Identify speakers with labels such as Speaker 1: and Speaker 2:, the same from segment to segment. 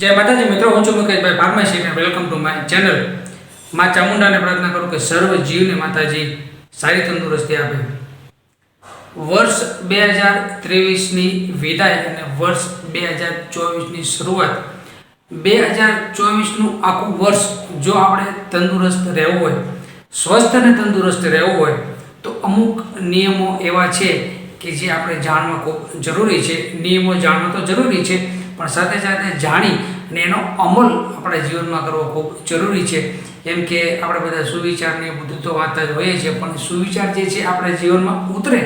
Speaker 1: જય માતાજી, મિત્રો, હું છું મુકેશભાઈ ફાર્મસી અને વેલકમ ટુ માય ચેનલ. માં ચામુંડાને પ્રાર્થના કરું કે સર્વ જીવને માતાજી સારી તંદુરસ્તી આપે. વર્ષ બે હજાર ત્રેવીસની વિદાય અને વર્ષ બે હજાર ચોવીસની શરૂઆત. બે હજાર ચોવીસનું આખું વર્ષ જો આપણે તંદુરસ્ત રહેવું હોય, સ્વસ્થ અને તંદુરસ્ત રહેવું હોય, તો અમુક નિયમો એવા છે કે જે આપણે જાણવા ખૂબ જરૂરી છે. નિયમો જાણવા તો જરૂરી છે પણ સાથે સાથે જાણી અને એનો અમલ આપણા જીવનમાં કરવો ખૂબ જરૂરી છે. એમ કે આપણે બધા સુવિચારને બધું તો વાંચતા જ હોઈએ છીએ, પણ સુવિચાર જે છે આપણા જીવનમાં ઉતરે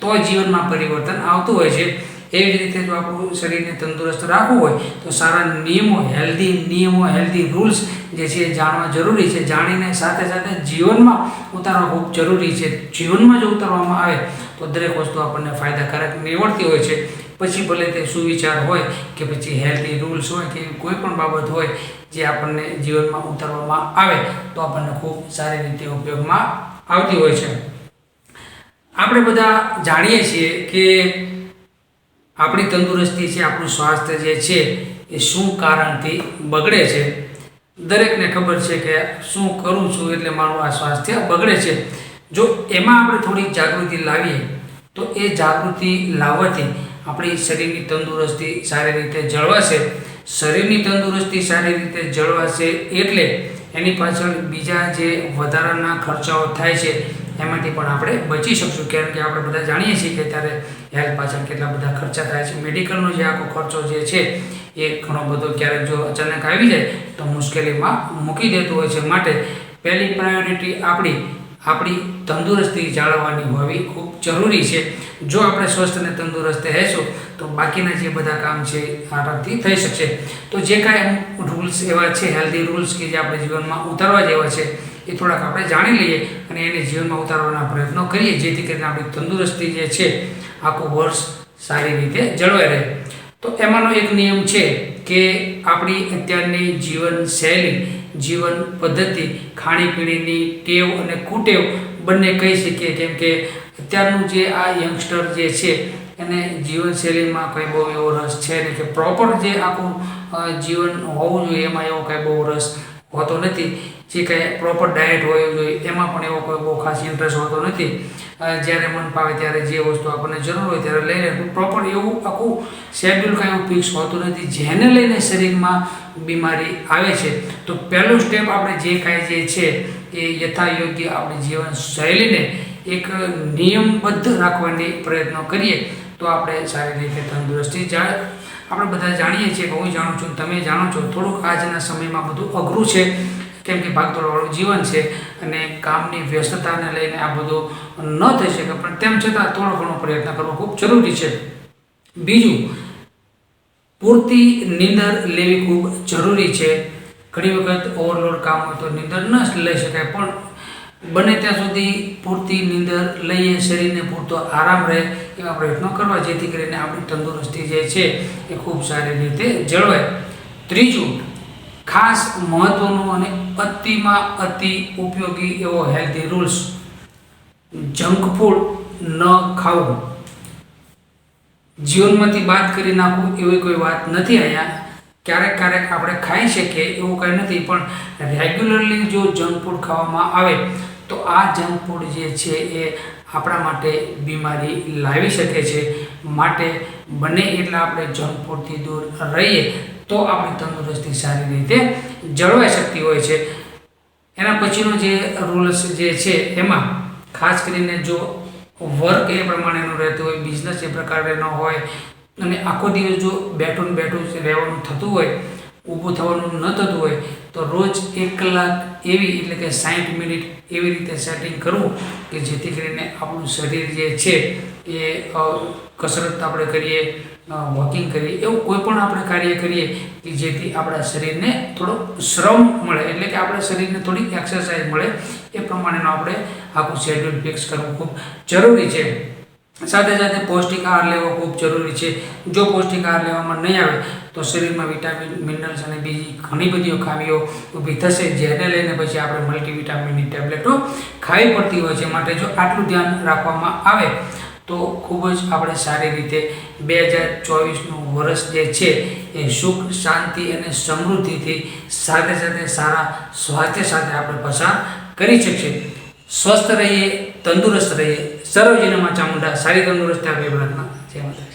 Speaker 1: તો જીવનમાં પરિવર્તન આવતું હોય છે. એવી રીતે જો આપણું શરીરને તંદુરસ્ત રાખવું હોય, તો સારા નિયમો હેલ્ધી નિયમો હેલ્ધી રૂલ્સ જે છે એ જાણવા જરૂરી છે. જાણીને સાથે સાથે જીવનમાં ઉતારવા ખૂબ જરૂરી છે. જીવનમાં જો ઉતારવામાં આવે તો દરેક વસ્તુ આપણને ફાયદાકારક નીવડતી હોય છે. પછી ભલે તે સુવિચાર હોય કે પછી હેલ્ધી રૂલ્સ હોય કે કોઈ પણ બાબત હોય જે આપણને જીવનમાં ઉતારવામાં આવે, તો આપણને ખૂબ સારી રીતે ઉપયોગમાં આવતી હોય છે. આપણે બધા જાણીએ છીએ કે આપણી તંદુરસ્તી છે, આપણું સ્વાસ્થ્ય જે છે, એ શું કારણથી બગડે છે? દરેકને ખબર છે કે શું કરું છું એટલે મારું આ સ્વાસ્થ્ય બગડે છે. જો એમાં આપણે થોડી જાગૃતિ લાવીએ, તો એ જાગૃતિ લાવવાથી આપણી શરીરની તંદુરસ્તી સારી રીતે જળવાશે, શરીરની તંદુરસ્તી સારી રીતે જળવાશે એટલે એની પાછળ બીજા જે વધારાના ખર્ચાઓ થાય છે, એમાંથી પણ આપણે બચી શકશું. કારણ કે આપણે બધા જાણીએ છીએ કે ત્યારે હેલ્થ પાછળ કેટલા બધા ખર્ચા થાય છે. મેડિકલનો જે આખો ખર્ચો જે છે, એ ઘણો બધો ક્યારેક જો અચાનક આવી જાય, તો મુશ્કેલીમાં મૂકી દેતું હોય છે. માટે પહેલી પ્રાયોરિટી આપણી આપણી તંદુરસ્તી જાળવવાની હોવી ખૂબ જરૂરી છે. જો આપણે સ્વસ્થ અને તંદુરસ્ત રહેશું, તો બાકીના જે બધા કામ છે, આરામથી થઈ શકશે. તો જે કાંઈ રૂલ્સ એવા છે હેલ્ધી રૂલ્સ કે જે આપણે જીવનમાં ઉતારવા જેવા છે, એ થોડાક આપણે જાણી લઈએ અને એને જીવનમાં ઉતારવાના પ્રયત્નો કરીએ, જેથી કરીને આપણી તંદુરસ્તી જે છે, આખું વર્ષ સારી રીતે જળવાઈ રહે. તો એમાંનો એક નિયમ છે કે આપણી અત્યારની જીવન શૈલી જીવન પદ્ધતિ, ખાણીપીણીની ટેવ અને કુટેવ બંને કહી શકીએ. કેમ કે અત્યારનું જે આ યંગસ્ટર જે છે, એને જીવનશૈલીમાં કંઈ બહુ એવો રસ છે નહીં. કે પ્રોપર જે આખું જીવન હોવું જોઈએ, એમાં એવો કંઈ બહુ રસ હોતો નથી. જે કંઈ પ્રોપર ડાયટ હોય જોઈએ એમાં પણ એવો કોઈ બહુ ખાસ ઇન્ટરેસ્ટ હોતો નથી. જ્યારે મન પાવે ત્યારે જે વસ્તુ આપણને જરૂર હોય ત્યારે લઈને પ્રોપર એવું આખું શેડ્યુલ કાંઈ એવું ફિક્સ હોતું નથી. જેને લઈને શરીરમાં બીમારી આવે છે, તો પહેલું સ્ટેપ આપણે જે કાંઈ જે છે, એ યથાયોગ્ય આપણી જીવન શૈલીને એક નિયમબદ્ધ રાખવાની પ્રયત્નો કરીએ, તો આપણે સારી રીતે તંદુરસ્તી જાળ આપણે બધા જાણીએ છીએ કે હું જાણું છું, તમે જાણો છો. થોડુંક આજના સમયમાં બધું અઘરું છે, કેમ કે ભાગદોડવાળું જીવન છે અને કામની વ્યસ્તતાને લઈને આ બધું ન થઈ શકે. પણ તેમ છતાં થોડો ઘણો પ્રયત્ન કરવો ખૂબ જરૂરી છે. બીજું, પૂરતી નીંદર લેવી ખૂબ જરૂરી છે. ઘણી વખત ઓવરલોડ કામ હોય તો નીંદર ન લઈ શકાય, પણ બને ત્યાં સુધી પૂરતી નીંદર લઈએ, શરીરને પૂરતો આરામ રહે એવા પ્રયત્નો કરવા, જેથી કરીને આપણી તંદુરસ્તી જે છે એ ખૂબ સારી રીતે જળવાય. ત્રીજું, ખાસ મહત્વનું અને અતિમાં અતિ ઉપયોગી એવો હેલ્ધી રૂલ્સ જંક ફૂડ ન ખાવું. જીવનમાંથી બાદ કરી નાખવું એવી કોઈ વાત નથી અહીંયા. ક્યારેક ક્યારેક આપણે ખાઈ શકીએ એવું કંઈ નથી, પણ રેગ્યુલરલી જો જંક ફૂડ ખાવામાં આવે, તો આ જંક ફૂડ જે છે એ આપણા માટે બીમારી લાવી શકે છે. માટે બને એટલા આપણે જંક ફૂડથી દૂર રહીએ, તો આપણી તંદુરસ્તી સારી રીતે જળવાઈ શકતી હોય છે. એના પછીનો જે રૂલ્સ જે છે એમાં ખાસ કરીને જો વર્ક એ પ્રમાણેનું રહેતું હોય બિઝનેસ એ પ્રકારેનો હોય અને આખો દિવસ જો બેઠું બેઠું રહેવાનું થતું હોય, ઊભું થવાનું ન થતું હોય, તો રોજ એક કલાક એવી એટલે કે સાઠ મિનિટ એવી રીતે સેટિંગ કરવું કે જેથી કરીને આપણું શરીર જે છે એ કસરત આપણે કરીએ વોકિંગ કરીએ, એવું કોઈ પણ આપણે કાર્ય કરીએ કે જેથી આપણા શરીરને થોડો શ્રમ મળે, એટલે કે આપણા શરીરને થોડી એક્સરસાઇઝ મળે, એ પ્રમાણેનો આપણે આખું શેડ્યુલ ફિક્સ કરવું ખૂબ જરૂરી છે. સાથે સાથે પૌષ્ટિક આહાર લેવો ખૂબ જરૂરી છે. જો પૌષ્ટિક આહાર લેવામાં નહીં આવે, તો શરીરમાં વિટામિન, મિનરલ્સ અને બીજી ઘણી બધી ખામીઓ ઊભી થશે, જેને લઈને પછી આપણે મલ્ટીવિટામિનની ટેબ્લેટો ખાવી પડતી હોય છે. માટે જો આટલું ધ્યાન રાખવામાં આવે, તો ખૂબ જ આપણે સારી રીતે બે હજાર ચોવીસનું વર્ષ જે છે, એ સુખ, શાંતિ અને સમૃદ્ધિથી સાથે સાથે સારા સ્વાસ્થ્ય સાથે આપણે પસાર કરી શકીએ. સ્વસ્થ રહીએ, તંદુરસ્ત રહીએ સર્વજીને માં ચામુંડા સારી તંદુરસ્તી આપે પ્રાર્થના જય માતા